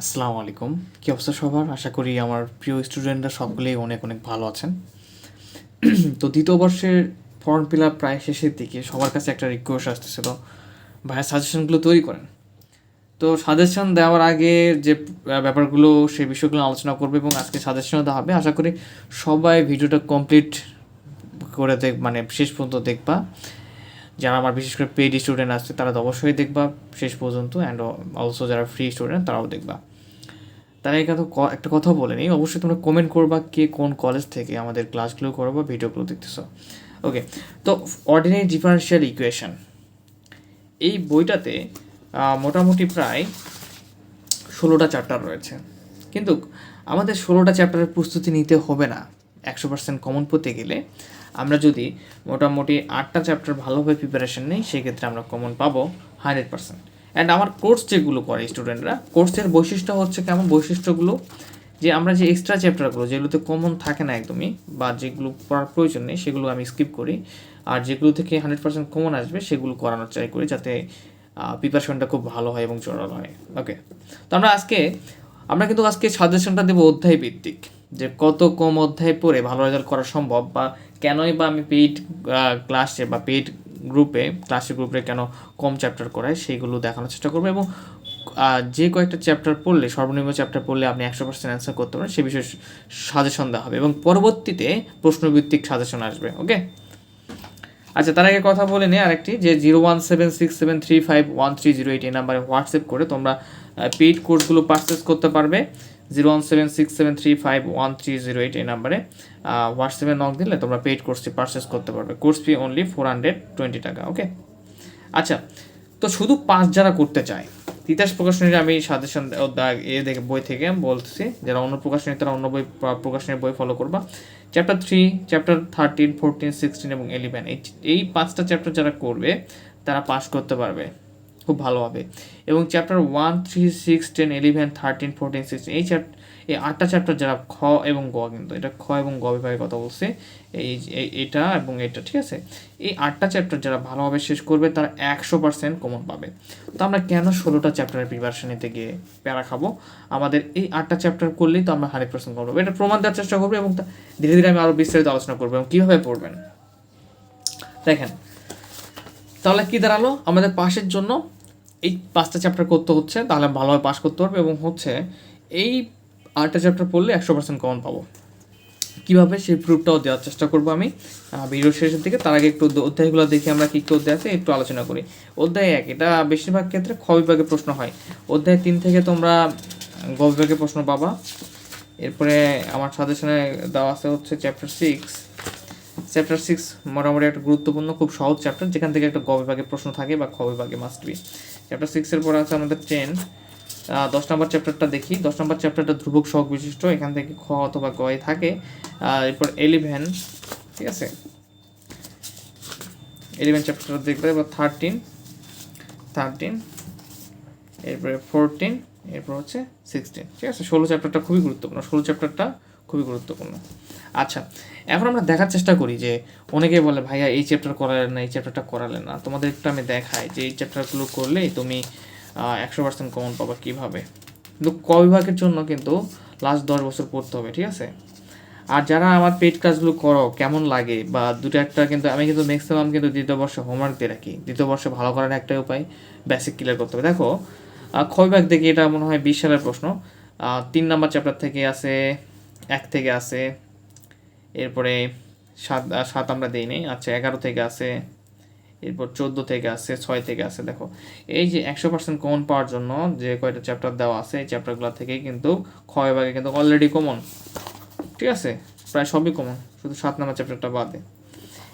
আসসালামু আলাইকুম। কী অবস্থা সবার? আশা করি আমার প্রিয় স্টুডেন্টরা সকলেই অনেক অনেক ভালো আছেন। তো দ্বিতীয় বর্ষের ফর্ম ফিল আপ প্রায় শেষের দিকে সবার কাছে একটা রিকোয়েস্ট আসতেছিল, ভাইয়া সাজেশনগুলো তৈরি করেন। তো সাজেশন দেওয়ার আগে যে ব্যাপারগুলো, সেই বিষয়গুলো আলোচনা করবে এবং আজকে সাজেশনও দেওয়া হবে। আশা করি সবাই ভিডিওটা কমপ্লিট করে দেখ মানে শেষ পর্যন্ত দেখবা। যারা আমার বিশেষ করে পেড স্টুডেন্ট আছে, তারা তো অবশ্যই দেখবা শেষ পর্যন্ত অ্যান্ড অলসো যারা ফ্রি স্টুডেন্ট তারাও দেখবা। তারা এখানে ক- একটা কথা বলে নিই, অবশ্যই তোমরা কমেন্ট করবা কে কোন কলেজ থেকে আমাদের ক্লাসগুলো করো বা ভিডিওগুলো দেখতেছো। ওকে তো অর্ডিনারি ডিফারেন্সিয়াল ইকুয়েশন এই বইটাতে মোটামুটি প্রায় ষোলোটা চ্যাপ্টার রয়েছে। কিন্তু আমাদের ষোলোটা চ্যাপ্টারের প্রস্তুতি নিতে হবে না। একশো পার্সেন্ট কমন পেতে গেলে আমরা যদি মোটামুটি আটটা চ্যাপ্টার ভালোভাবে প্রিপারেশন নিই, সেক্ষেত্রে আমরা কমন পাবো হান্ড্রেড পার্সেন্ট অ্যান্ড আমার কোর্স যেগুলো করে স্টুডেন্টরা কোর্সের বৈশিষ্ট্য হচ্ছে কেমন বৈশিষ্ট্যগুলো? যে আমরা যে এক্সট্রা চ্যাপ্টারগুলো যেগুলোতে কমন থাকে না একদমই, বা যেগুলো পড়ার প্রয়োজন নেই, সেগুলো আমি স্কিপ করি। আর যেগুলো থেকে হান্ড্রেড পার্সেন্ট কমন আসবে, সেগুলো করানোর ট্রাই করি যাতে প্রিপারেশনটা খুব ভালো হয় এবং জোরালো হয়। ওকে তো আমরা আজকে, আমরা কিন্তু আজকে সাজেশনটা দেবো অধ্যায় ভিত্তিক যে কত কম অধ্যায় পড়ে ভালো রেজাল্ট করা সম্ভব, বা কেনই বা আমি পেইড ক্লাসে বা পেইড গ্রুপে ক্লাসের গ্রুপে কেন কম চ্যাপ্টার করাই, সেইগুলো দেখানোর চেষ্টা করব এবং যে কয়েকটা চ্যাপ্টার পড়লে, সর্বনিম্ন চ্যাপ্টার পড়লে আপনি একশো পার্সেন্ট অ্যান্সার করতে পারেন সে বিষয়ে সাজেশন দেওয়া হবে এবং পরবর্তীতে প্রশ্নভিত্তিক সাজেশন আসবে ওকে আচ্ছা তার আগে কথা বলে নিই আরেকটি, যে zero one seven six seven three five one three zero eight এই নাম্বারে হোয়াটসঅ্যাপ করে তোমরা পেইড কোর্সগুলো পারচেস করতে পারবে। Zero one seven six seven three five one three zero eight এই নাম্বারে হোয়াটসঅ্যাপে নক দিলে তোমরা পেইড কোর্সটি পারচেস করতে পারবে। Course fee only four hundred twenty টাকা ওকে আচ্ছা তো শুধু পাঁচ যারা করতে চায়, তিতাস প্রকাশনীর আমি সাজেশন এ দেখে বই থেকে আমি বলতেছি, যারা অন্য প্রকাশনী, তারা অন্য বই প্র- প্রকাশনীর বই ফলো করবা। Chapter three chapter thirteen fourteen sixteen এবং ইলেভেন এই এই পাঁচটা চ্যাপ্টার যারা করবে, তারা পাস করতে পারবে। খুব ভালোভাবে এবং chapter one three six ten eleven thirteen fourteen sixteen এই চ্যাপ্টার এই আটটা চ্যাপ্টার যারা খ এবং গ কিন্তু, এটা খ এবং গ বিভাগের কথা বলছে, এই- এটা এবং এটা, ঠিক আছে? এই আটটা চ্যাপ্টার যারা ভালোভাবে শেষ করবে, তারা একশো পার্সেন্ট কমন পাবে। তো আমরা কেন ষোলোটা চ্যাপ্টারের প্রিপারেশন নিতে গিয়ে প্যারা খাব? আমাদের এই আটটা চ্যাপ্টার করলেই তো আমরা হান্ড্রেড পার্সেন্ট করব এটা প্রমাণ দেওয়ার চেষ্টা করব এবং ধীরে ধীরে আমি আরও বিস্তারিত আলোচনা করব এবং কীভাবে পড়বেন। দেখেন, তাহলে কি দাঁড়াল? আমাদের পাশের জন্য এই পাঁচটা চ্যাপ্টার করতে হচ্ছে, তাহলে ভালোভাবে পাস করতে পারবে এবং হচ্ছে এই আটটা চ্যাপ্টার পড়লে একশো পার্সেন্ট কমন পাবো। কীভাবে? সেই প্রুফটাও দেওয়ার চেষ্টা করব আমি। ভিডিও শেষের দিকে, তার আগে একটু অধ্যায়গুলো দেখে আমরা কী কী অধ্যায় আছে, একটু আলোচনা করি। অধ্যায় এক, এটা বেশিরভাগ ক্ষেত্রে খ বিভাগে প্রশ্ন হয়। অধ্যায় তিন থেকে তোমরা গ বিভাগে প্রশ্ন পাবা। এরপরে আমার সাজেশনে দেওয়া আছে হচ্ছে চ্যাপ্টার সিক্স চ্যাপ্টার সিক্স মোটামুটি একটা গুরুত্বপূর্ণ, খুব সহজ চ্যাপ্টার যেখান থেকে একটা গ বিভাগে প্রশ্ন থাকে বা খ বিভাগে মাস্ট বি চ্যাপ্টার সিক্সের পরে আছে আমাদের টেন দশ নম্বর চ্যাপ্টারটা দেখি। দশ নম্বর চ্যাপ্টারটা ধ্রুবক সহগ বিশিষ্ট। এখান থেকে খ অথবা গয় থাকে। এরপর এলিভেন ঠিক আছে? এলিভেন চ্যাপ্টারটা দেখবে। এবার থার্টিন থার্টিন এরপরে ফোরটিন এরপর হচ্ছে সিক্সটিন ঠিক আছে? ষোলো চ্যাপ্টারটা খুবই গুরুত্বপূর্ণ। ষোলো চ্যাপ্টারটা খুবই গুরুত্বপূর্ণ। আচ্ছা এখন আমরা দেখার চেষ্টা করি যে অনেকে বলে, ভাইয়া, এই চ্যাপ্টার করালেন না, এই চ্যাপ্টারটা করালেন না। তোমাদের একটু আমি দেখাই যে এই চ্যাপ্টারগুলো করলেই তুমি একশো পার্সেন্ট কমন পাবা কীভাবে? কিন্তু ক বিভাগের জন্য কিন্তু লাস্ট দশ বছর পড়তে হবে, ঠিক আছে? আর যারা আমার পেড কাজগুলো করো, কেমন লাগে? বা দুটো একটা কিন্তু, আমি কিন্তু ম্যাক্সিমাম কিন্তু দ্বিতীয় বর্ষে হোমওয়ার্ক দিয়ে রাখি। দ্বিতীয় বর্ষে ভালো করার একটাই উপায় বেসিক ক্লিয়ার করতে হবে। দেখো বিভাগ দেখি এটা মনে হয় বিশ সালের প্রশ্ন। তিন নাম্বার চ্যাপ্টার থেকে আছে এক থেকে আছে এরপরে সাত সাত আমরা দিই নি আচ্ছা এগারো থেকে আছে এরপর চোদ্দ থেকে আছে ছয় থেকে আছে দেখো এই যে একশো পার্সেন্ট কমন পাওয়ার জন্য যে কয়টা চ্যাপ্টার দেওয়া আছে এই চ্যাপ্টারগুলো থেকে কিন্তু ক্ষয় ভাগে কিন্তু অলরেডি কমন ঠিক আছে প্রায় সবই কমন শুধু সাত নাম্বার চ্যাপ্টারটা বাদে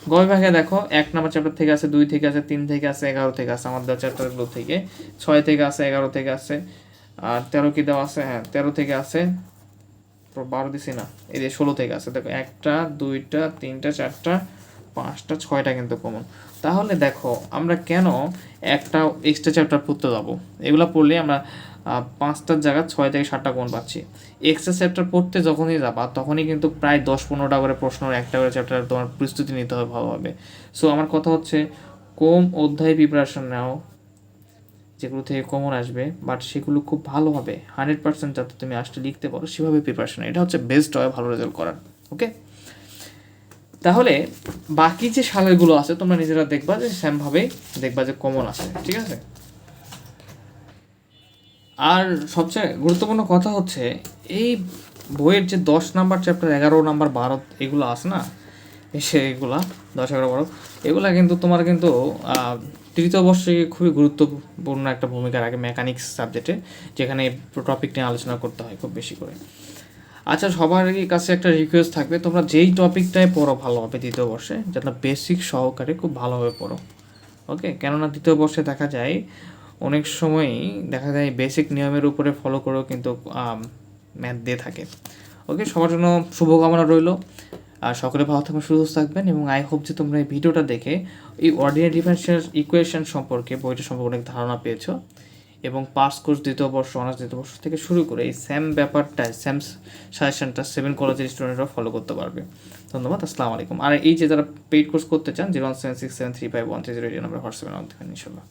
গ বিভাগে দেখো এক নাম্বার চ্যাপ্টার থেকে আছে দুই থেকে আছে তিন থেকে আছে এগারো থেকে আছে আমার দেওয়া চ্যাপ্টারগুলো থেকে ছয় থেকে আছে এগারো থেকে আছে আর তেরো কি দেওয়া আছে হ্যাঁ তেরো থেকে আছে বারো দিছি না। এই যে ষোলো থেকে আছে। দেখো, একটা, দুইটা, তিনটা, চারটা, পাঁচটা, ছয়টা কিন্তু কমন তাহলে দেখো, আমরা কেন একটা এক্সট্রা চ্যাপ্টার পড়তে যাব? এগুলো পড়লে আমরা পাঁচটার জায়গায় ছয় থেকে সাতটা কোন পাচ্ছি। এক্সট্রা চ্যাপ্টার পড়তে যখনই যাবা, তখনই কিন্তু প্রায় দশ পনেরোটা করে প্রশ্ন, একটা করে চ্যাপ্টার তোমার প্রস্তুতি নিতে হবে ভালোভাবে। সো আমার কথা হচ্ছে, কম অধ্যায় প্রিপারেশন নাও। যেগুলো থেকে কমন আসবে বাট সেগুলো খুব ভালোভাবে হান্ড্রেড পার্সেন্ট যাতে তুমি আসতে লিখতে পারো, সেভাবে প্রিপারেশন এটা হচ্ছে বেস্ট হয় ভালো রেজাল্ট করার ওকে তাহলে বাকি যে সালেগুলো আছে, তোমরা নিজেরা দেখবা যে সেমভাবেই দেখবা যে কমন আছে, ঠিক আছে? আর সবচেয়ে গুরুত্বপূর্ণ কথা হচ্ছে, এই বইয়ের যে দশ নাম্বার চ্যাপ্টার এগারো নাম্বার বারো, এগুলো আছে না? এসে এগুলা, দশ, এগারো, বারো, এগুলা কিন্তু তোমার কিন্তু তৃতীয় বর্ষে খুবই গুরুত্বপূর্ণ একটা ভূমিকা রাখে মেকানিক্স সাবজেক্টে যেখানে টপিক নিয়ে আলোচনা করতে হয় খুব বেশি করে। আচ্ছা সবার কাছে একটা রিকোয়েস্ট থাকবে, তোমরা যেই টপিকটায় পড়ো ভালো হবে দ্বিতীয় বর্ষে যাতে বেসিক সহকারে খুব ভালোভাবে পড়ো। ওকে কেননা দ্বিতীয় বর্ষে দেখা যায়, অনেক সময়ই দেখা যায় বেসিক নিয়মের উপরে ফলো করেও কিন্তু ম্যাথ দিয়ে থাকে। ওকে সবার জন্য শুভকামনা রইল। আর সকলে ভালো থাকবেন, সুস্থ থাকবেন এবং আই হোপ যে তোমরা এই ভিডিওটা দেখে এই অর্ডিনারি ডিফারেন্সিয়াল ইকুয়েশন সম্পর্কে বইটা সম্পর্কে অনেক ধারণা পেয়েছ এবং পাস কোর্স দ্বিতীয় বর্ষ অনার্স দ্বিতীয় বর্ষ থেকে শুরু করে এই সেম ব্যাপারটা সেম সাজেশনটা সেভেন কলেজের স্টুডেন্টরা ফলো করতে পারবে। ধন্যবাদ, আসসালামু আলাইকুম। আর এই যে যারা পেইড কোর্স করতে চান zero one seven six seven three five one three zero এই নাম্বার হোয়াটসঅ্যাপে দেবেন ইনশাল্লাহ।